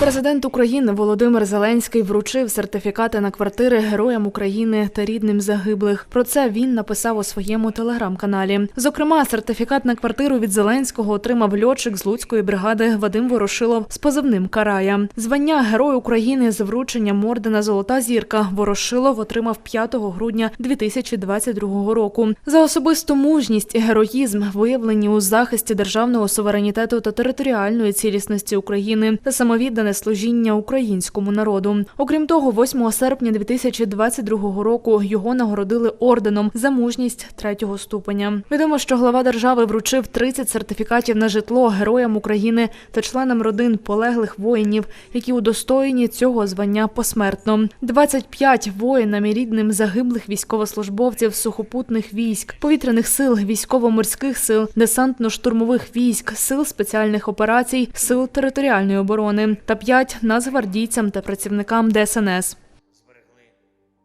Президент України Володимир Зеленський вручив сертифікати на квартири героям України та рідним загиблих. Про це він написав у своєму телеграм-каналі. Зокрема, сертифікат на квартиру від Зеленського отримав льотчик з Луцької бригади Вадим Ворошилов з позивним Карая. Звання Герой України з врученням ордена Золота зірка Ворошилов отримав 5 грудня 2022 року. За особисту мужність і героїзм, виявлені у захисті державного суверенітету та територіальної цілісності України та самовіддане служіння українському народу. Окрім того, 8 серпня 2022 року його нагородили орденом за мужність третього ступеня. Відомо, що глава держави вручив 30 сертифікатів на житло героям України та членам родин полеглих воїнів, які удостоєні цього звання посмертно. 25 воїнам і рідним загиблих військовослужбовців сухопутних військ, повітряних сил, військово-морських сил, десантно-штурмових військ, сил спеціальних операцій, сил територіальної оборони та 5 нацгвардійцям та працівникам ДСНС.